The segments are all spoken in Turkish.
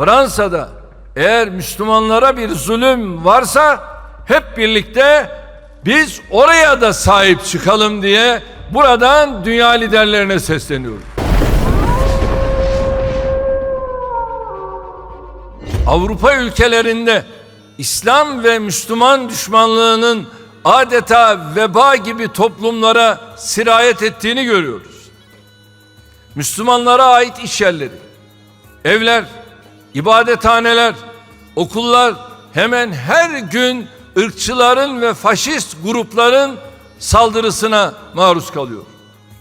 Fransa'da eğer Müslümanlara bir zulüm varsa hep birlikte biz oraya da sahip çıkalım diye buradan dünya liderlerine sesleniyorum. Avrupa ülkelerinde İslam ve Müslüman düşmanlığının adeta veba gibi toplumlara sirayet ettiğini görüyoruz. Müslümanlara ait iş yerleri, evler, ibadethaneler, okullar hemen her gün ırkçıların ve faşist grupların saldırısına maruz kalıyor.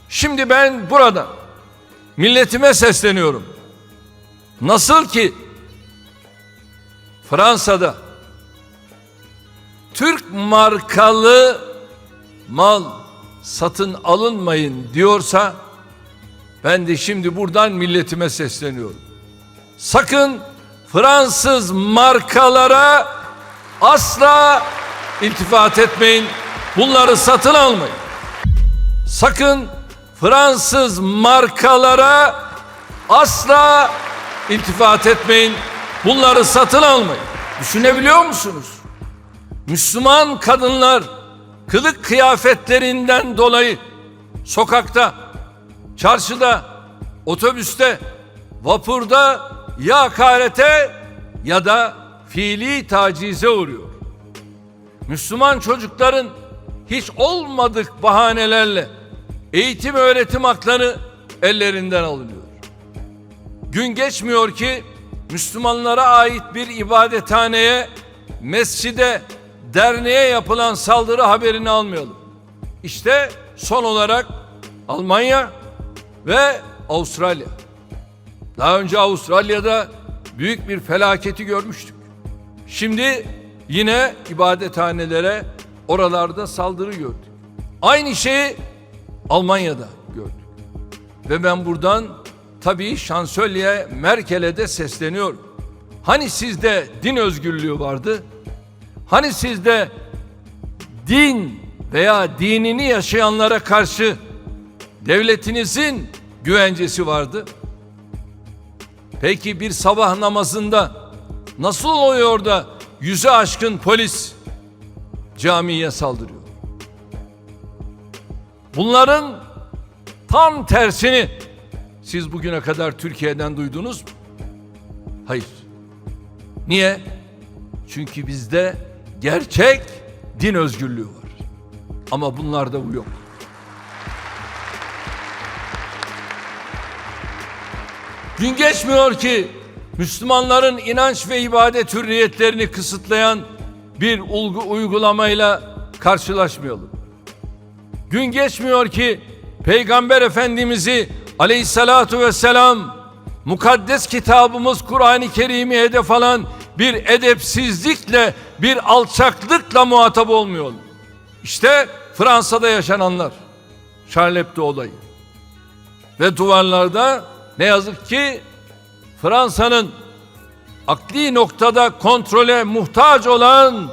Şimdi ben burada milletime sesleniyorum. Nasıl ki Fransa'da Türk markalı mal satın alınmayın diyorsa ben de şimdi buradan milletime sesleniyorum. Sakın Fransız markalara asla iltifat etmeyin. Bunları satın almayın. Sakın Fransız markalara asla iltifat etmeyin. Bunları satın almayın. Düşünebiliyor musunuz? Müslüman kadınlar kılık kıyafetlerinden dolayı sokakta, çarşıda, otobüste, vapurda ya hakarete ya da fiili tacize uğruyor. Müslüman çocukların hiç olmadık bahanelerle eğitim öğretim hakları ellerinden alınıyor. Gün geçmiyor ki Müslümanlara ait bir ibadethaneye, mescide, derneğe yapılan saldırı haberini almayalım. İşte son olarak Almanya ve Avustralya. Daha önce Avustralya'da büyük bir felaketi görmüştük. Şimdi yine ibadethanelere oralarda saldırı gördük. Aynı şeyi Almanya'da gördük. Ve ben buradan tabii şansölye Merkel'e de sesleniyorum. Hani sizde din özgürlüğü vardı? Hani sizde din veya dinini yaşayanlara karşı devletinizin güvencesi vardı? Peki bir sabah namazında nasıl oluyor da yüzü aşkın polis camiye saldırıyor? Bunların tam tersini siz bugüne kadar Türkiye'den duydunuz mu? Hayır. Niye? Çünkü bizde gerçek din özgürlüğü var. Ama bunlarda bu yok. Gün geçmiyor ki Müslümanların inanç ve ibadet hürriyetlerini kısıtlayan bir ulgu uygulamayla karşılaşmayalım. Gün geçmiyor ki Peygamber Efendimiz'i aleyhissalatu vesselam mukaddes kitabımız Kur'an-ı Kerim'i hedef alan bir edepsizlikle, bir alçaklıkla muhatap olmuyor. İşte Fransa'da yaşananlar. Charles Hebdo olayı. Ve duvarlarda ne yazık ki Fransa'nın akli noktada kontrole muhtaç olan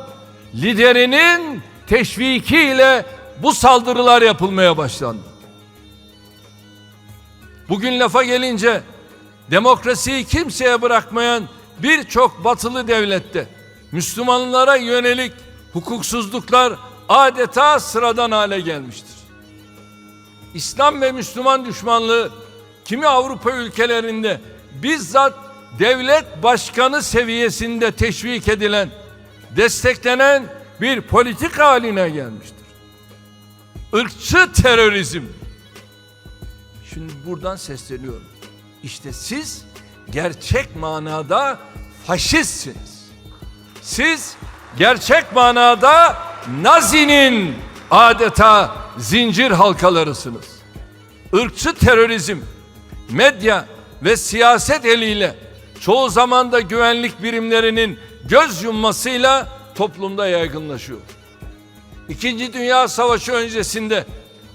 liderinin teşvikiyle bu saldırılar yapılmaya başlandı. Bugün lafa gelince demokrasiyi kimseye bırakmayan birçok batılı devlette Müslümanlara yönelik hukuksuzluklar adeta sıradan hale gelmiştir. İslam ve Müslüman düşmanlığı kimi Avrupa ülkelerinde bizzat devlet başkanı seviyesinde teşvik edilen, desteklenen bir politik haline gelmiştir. Irkçı terörizm. Şimdi buradan sesleniyorum. İşte siz gerçek manada faşistsiniz. Siz gerçek manada Nazi'nin adeta zincir halkalarısınız. Irkçı terörizm, medya ve siyaset eliyle çoğu zaman da güvenlik birimlerinin göz yummasıyla toplumda yaygınlaşıyor. İkinci Dünya Savaşı öncesinde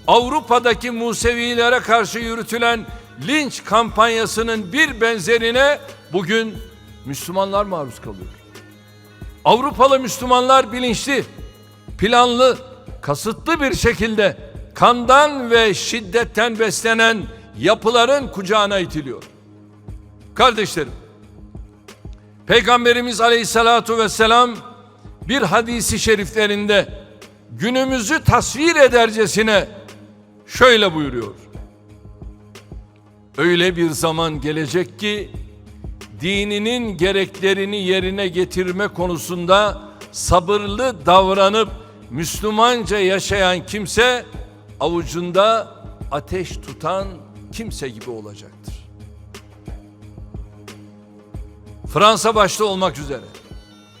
Avrupa'daki Musevilere karşı yürütülen linç kampanyasının bir benzerine bugün Müslümanlar maruz kalıyor. Avrupalı Müslümanlar bilinçli, planlı, kasıtlı bir şekilde kandan ve şiddetten beslenen yapıların kucağına itiliyor. Kardeşlerim, Peygamberimiz Aleyhisselatu vesselam bir hadisi şeriflerinde günümüzü tasvir edercesine şöyle buyuruyor. Öyle bir zaman gelecek ki dininin gereklerini yerine getirme konusunda sabırlı davranıp Müslümanca yaşayan kimse avucunda ateş tutan kimse gibi olacaktır. Fransa başta olmak üzere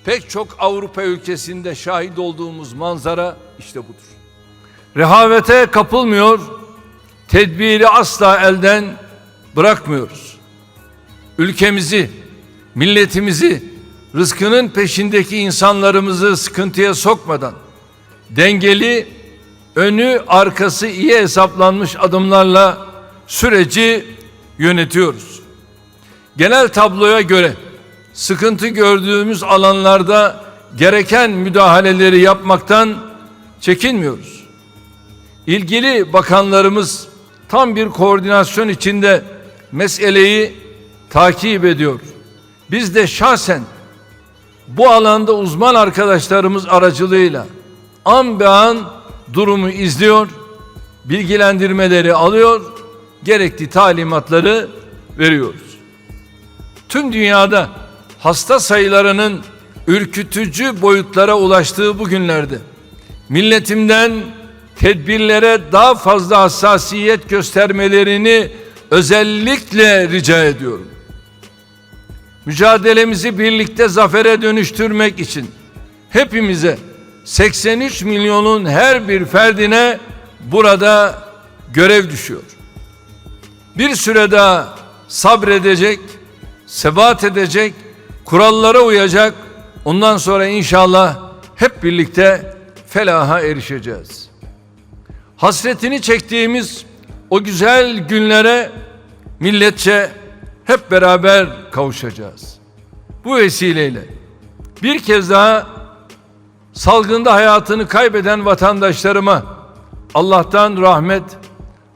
pek çok Avrupa ülkesinde şahit olduğumuz manzara işte budur. Rehavete kapılmıyor, tedbiri asla elden bırakmıyoruz. Ülkemizi, milletimizi, rızkının peşindeki insanlarımızı sıkıntıya sokmadan dengeli, önü arkası iyi hesaplanmış adımlarla süreci yönetiyoruz. Genel tabloya göre sıkıntı gördüğümüz alanlarda gereken müdahaleleri yapmaktan çekinmiyoruz. İlgili bakanlarımız tam bir koordinasyon içinde meseleyi takip ediyor. Biz de şahsen bu alanda uzman arkadaşlarımız aracılığıyla an be an durumu izliyor, bilgilendirmeleri alıyor, gerekli talimatları veriyoruz. Tüm dünyada hasta sayılarının ürkütücü boyutlara ulaştığı bu günlerde milletimden tedbirlere daha fazla hassasiyet göstermelerini özellikle rica ediyorum. Mücadelemizi birlikte zafere dönüştürmek için hepimize 83 milyonun her bir ferdine burada görev düşüyor. Bir süre daha sabredecek, sebat edecek, kurallara uyacak. Ondan sonra inşallah hep birlikte felaha erişeceğiz. Hasretini çektiğimiz o güzel günlere milletçe hep beraber kavuşacağız. Bu vesileyle bir kez daha salgında hayatını kaybeden vatandaşlarıma Allah'tan rahmet,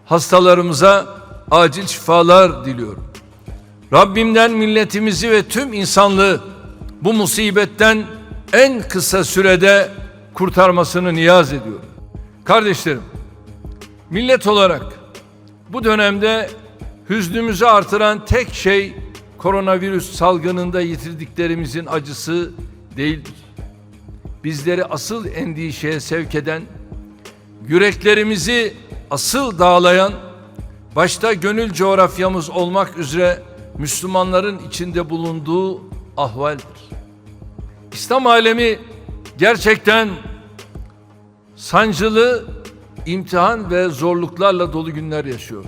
hastalarımıza acil şifalar diliyorum. Rabbimden milletimizi ve tüm insanlığı bu musibetten en kısa sürede kurtarmasını niyaz ediyorum. Kardeşlerim, millet olarak bu dönemde hüznümüzü artıran tek şey koronavirüs salgınında yitirdiklerimizin acısı değildir. Bizleri asıl endişeye sevk eden, yüreklerimizi asıl dağlayan, başta gönül coğrafyamız olmak üzere Müslümanların içinde bulunduğu ahvaldir. İslam alemi gerçekten sancılı, imtihan ve zorluklarla dolu günler yaşıyor.